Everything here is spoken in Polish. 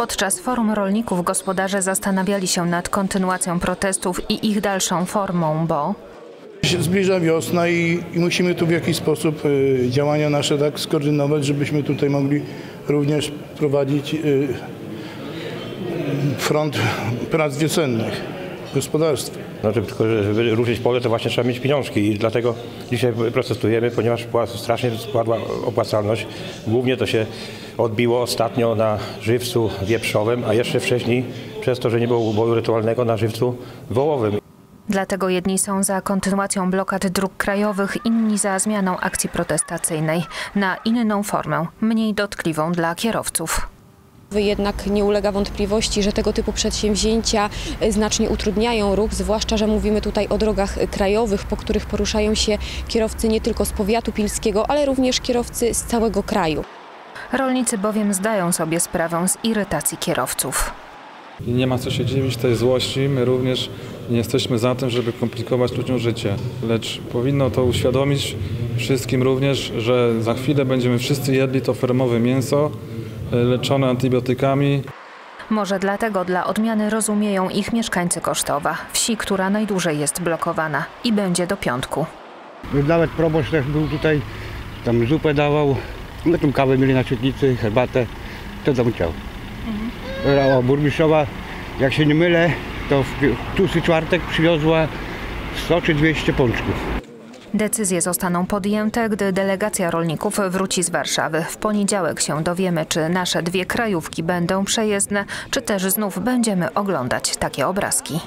Podczas forum rolników gospodarze zastanawiali się nad kontynuacją protestów i ich dalszą formą, bo Zbliża wiosna i, i musimy tu w jakiś sposób y, działania nasze tak skoordynować, żebyśmy tutaj mogli również prowadzić y, front prac wiosennych w gospodarstwie. No, żeby, tylko żeby ruszyć pole, to właśnie trzeba mieć pieniążki i dlatego dzisiaj protestujemy, ponieważ była strasznie spadła opłacalność. Głównie to się odbiło ostatnio na żywcu wieprzowym, a jeszcze wcześniej przez to, że nie było uboju rytualnego na żywcu wołowym. dlatego jedni są za kontynuacją blokad dróg krajowych, inni za zmianą akcji protestacyjnej na inną formę, mniej dotkliwą dla kierowców. Jednak nie ulega wątpliwości, że tego typu przedsięwzięcia e, znacznie utrudniają ruch, zwłaszcza, że mówimy tutaj o drogach krajowych, po których poruszają się kierowcy nie tylko z powiatu pilskiego, ale również kierowcy z całego kraju. Rolnicy bowiem zdają sobie sprawę z irytacji kierowców. I nie ma co się dziwić tej złości. My również nie jesteśmy za tym, żeby komplikować ludziom życie. Lecz powinno to uświadomić wszystkim również, że za chwilę będziemy wszyscy jedli to fermowe mięso e, leczone antybiotykami. Może dlatego dla odmiany rozumieją ich mieszkańcy Kosztowa, wsi, która najdłużej jest blokowana i będzie do piątku. Nawet proboszcz też był tutaj, tam zupę dawał, my tą kawę mieli na świetlicy, herbatę, to tam chciał. A burmistrzowa, jak się nie mylę, to w tłusty czwartek przywiozła 100 czy 200 pączków. Decyzje zostaną podjęte, gdy delegacja rolników wróci z Warszawy. W poniedziałek się dowiemy, czy nasze dwie krajówki będą przejezdne, czy też znów będziemy oglądać takie obrazki.